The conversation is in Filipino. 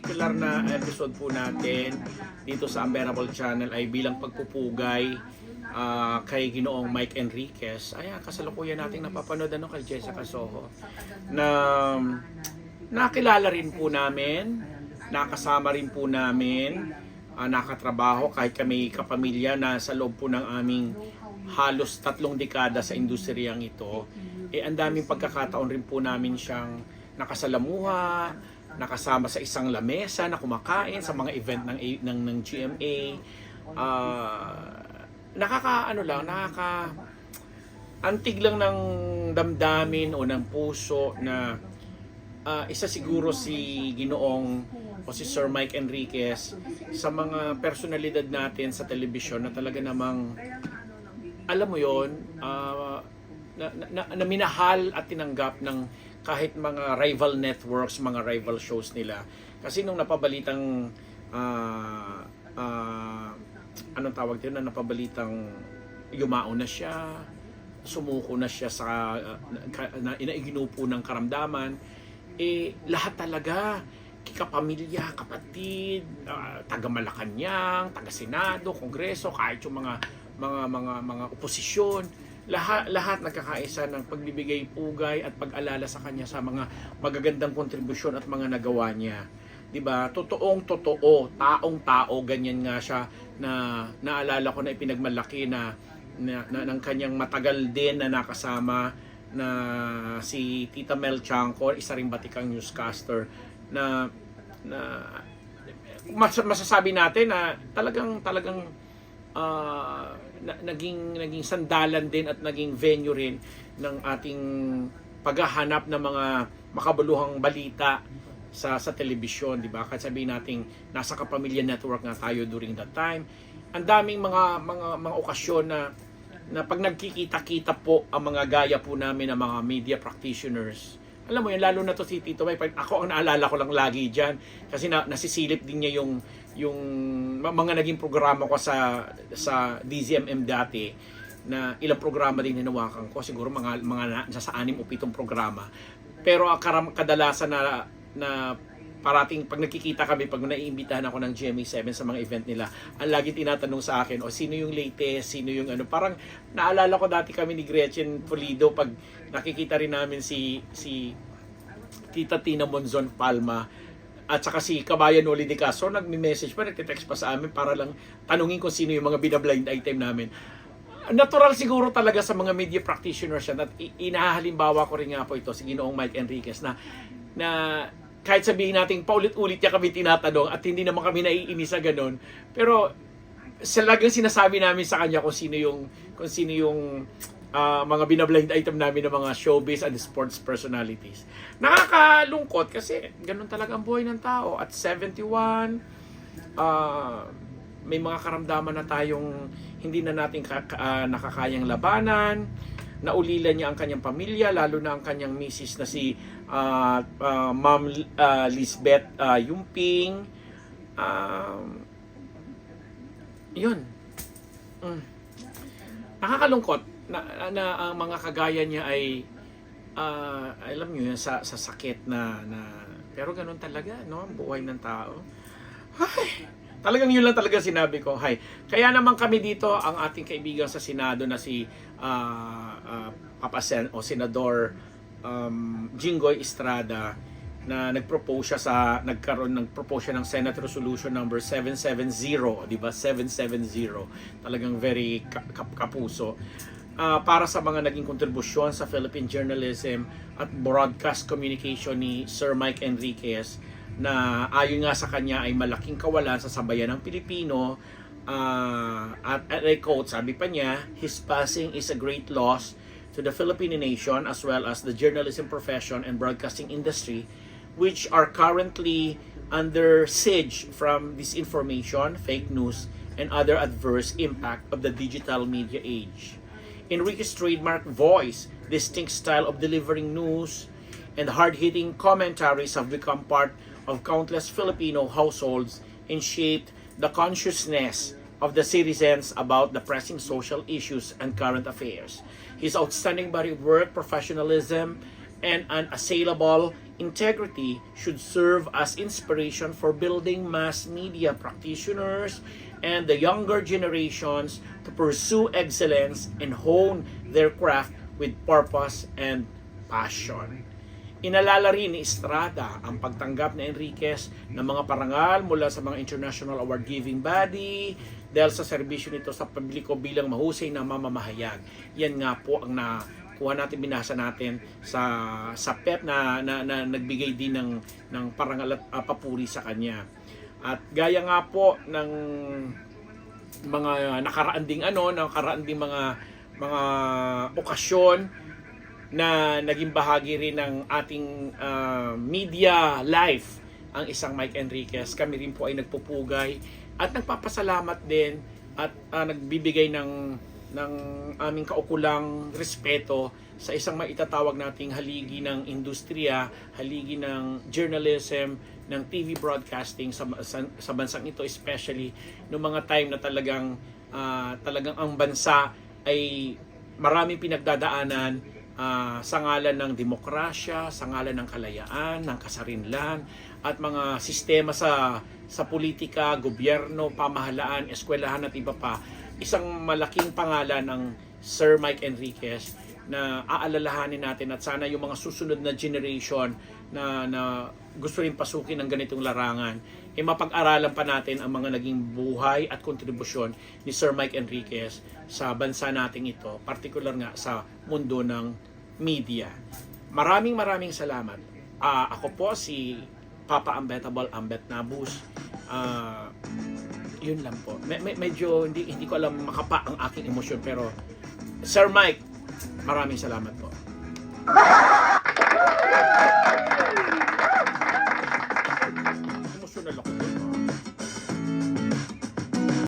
particular na episode po natin dito sa Unbearable Channel ay bilang pagpupugay ah, kay Ginoong Mike Enriquez. Ayan, kasalukuyan nating napapanood ano kay Jessica Soho na nakilala rin po namin, nakasama rin po namin, ah, nakatrabaho kahit kami kapamilya na sa loob po ng aming halos tatlong dekada sa industriyang ito. Eh, ang daming pagkakataon rin po namin siyang nakasalamuha, nakasama sa isang lamesa na kumakain sa mga event ng ng, ng GMA. Ah, nakaka ano lang, nakaka antig lang ng damdamin o ng puso na ah, isa siguro si Ginoong o si Sir Mike Enriquez sa mga personalidad natin sa telebisyon na talaga namang alam mo yon ah, na, na, na, na minahal at tinanggap ng kahit mga rival networks, mga rival shows nila. Kasi nung napabalitang ah ah, anong tawag din na napabalitang yumao na siya, sumuko na siya sa uh, ka- na, inaiginupo ng karamdaman, eh lahat talaga kapamilya, kapatid, uh, taga Malacanang, taga Senado, Kongreso, kahit yung mga mga mga mga oposisyon, lahat lahat nagkakaisa ng pagbibigay pugay at pag-alala sa kanya sa mga magagandang kontribusyon at mga nagawa niya. 'Di ba? Totoong totoo, taong tao ganyan nga siya na naalala ko na ipinagmalaki na, na, na ng kanyang matagal din na nakasama na si Tita Mel Chanco, isa ring batikang newscaster na na mas, masasabi natin na talagang talagang ah, na, naging naging sandalan din at naging venue rin ng ating paghahanap ng mga makabuluhang balita sa sa telebisyon, di ba? Kahit sabihin nating nasa Kapamilya Network nga tayo during that time. Ang daming mga mga mga okasyon na na pag nagkikita-kita po ang mga gaya po namin ng mga media practitioners. Alam mo yun, lalo na to si Tito May, ako ang naalala ko lang lagi dyan, kasi na, nasisilip din niya yung, yung mga naging programa ko sa, sa DZMM dati, na ilang programa din hinawakan ko, siguro mga, mga na, nasa anim o pitong programa. Pero ang karam, kadalasan na, na parating pag nakikita kami, pag naiimbitahan ako ng GMA7 sa mga event nila, ang lagi tinatanong sa akin, o sino yung latest, sino yung ano, parang naalala ko dati kami ni Gretchen Pulido pag nakikita rin namin si si Tita Tina Monzon Palma at saka si Kabayan Oli de Castro nagme-message pa, nagte-text pa sa amin para lang tanungin kung sino yung mga binablind item namin. Natural siguro talaga sa mga media practitioners yan at inahalimbawa ko rin nga po ito si Ginoong Mike Enriquez na na kahit sabihin natin paulit-ulit niya kami tinatanong at hindi naman kami naiinis sa ganun. Pero talagang sinasabi namin sa kanya kung sino yung kung sino yung ah, mga binablind item namin ng mga showbiz and sports personalities. Nakakalungkot kasi ganun talaga ang buhay ng tao. At 71, ah, may mga karamdaman na tayong hindi na natin ka- ah, nakakayang labanan. Naulila niya ang kanyang pamilya, lalo na ang kanyang misis na si ah, ah, Ma'am ah, Lisbeth ah, Yumping. Um, yun. Mm. Nakakalungkot na, na, ang mga kagaya niya ay ah, alam niyo sa, sa sakit na, na pero ganun talaga no ang buhay ng tao. Ay, talagang yun lang talaga sinabi ko. Hay. Kaya naman kami dito ang ating kaibigan sa Senado na si ah, ah, Papa Sen o Senador um, Jinggoy Estrada na nag-propose siya sa nagkaroon ng propose siya ng Senate Resolution number 770, di ba? 770. Talagang very ka- kap- kapuso. Ah, para sa mga naging kontribusyon sa Philippine journalism at broadcast communication ni Sir Mike Enriquez na ayon nga sa kanya ay malaking kawalan sa sabayan ng Pilipino Ah, at, at I quote, sabi pa niya, his passing is a great loss to the Filipino nation as well as the journalism profession and broadcasting industry which are currently under siege from disinformation, fake news, and other adverse impact of the digital media age. Enrique's trademark voice, distinct style of delivering news, and hard-hitting commentaries have become part of countless Filipino households and shaped the consciousness of the citizens about the pressing social issues and current affairs. His outstanding body of work, professionalism, and unassailable integrity should serve as inspiration for building mass media practitioners and the younger generations to pursue excellence and hone their craft with purpose and passion. Inalala rin ni Estrada ang pagtanggap ni Enriquez ng mga parangal mula sa mga international award-giving body dahil sa serbisyo nito sa publiko bilang mahusay na mamamahayag. Yan nga po ang nakuha natin, binasa natin sa sa PEP na, na, na nagbigay din ng, ng parangal at ah, papuri sa kanya. At gaya nga po ng mga nakaraan ding ano, nakaraan ding mga mga okasyon na naging bahagi rin ng ating ah, media life ang isang Mike Enriquez. Kami rin po ay nagpupugay at nagpapasalamat din at ah, nagbibigay ng ng aming kaukulang respeto sa isang maitatawag nating haligi ng industriya, haligi ng journalism, ng TV broadcasting sa, sa, sa bansang ito especially noong mga time na talagang ah, talagang ang bansa ay maraming pinagdadaanan ah, sa ngalan ng demokrasya, sa ngalan ng kalayaan, ng kasarinlan, at mga sistema sa sa politika, gobyerno, pamahalaan, eskwelahan at iba pa. Isang malaking pangalan ng Sir Mike Enriquez na aalalahanin natin at sana yung mga susunod na generation na, na gusto rin pasukin ng ganitong larangan, eh mapag-aralan pa natin ang mga naging buhay at kontribusyon ni Sir Mike Enriquez sa bansa nating ito, particular nga sa mundo ng media. Maraming maraming salamat. Ah, ako po si Papa Ambetable Ambet Nabus. Ah, yun lang po. Me- me- medyo hindi hindi ko alam makapa ang aking emosyon pero Sir Mike, maraming salamat po. Emosyonal ako.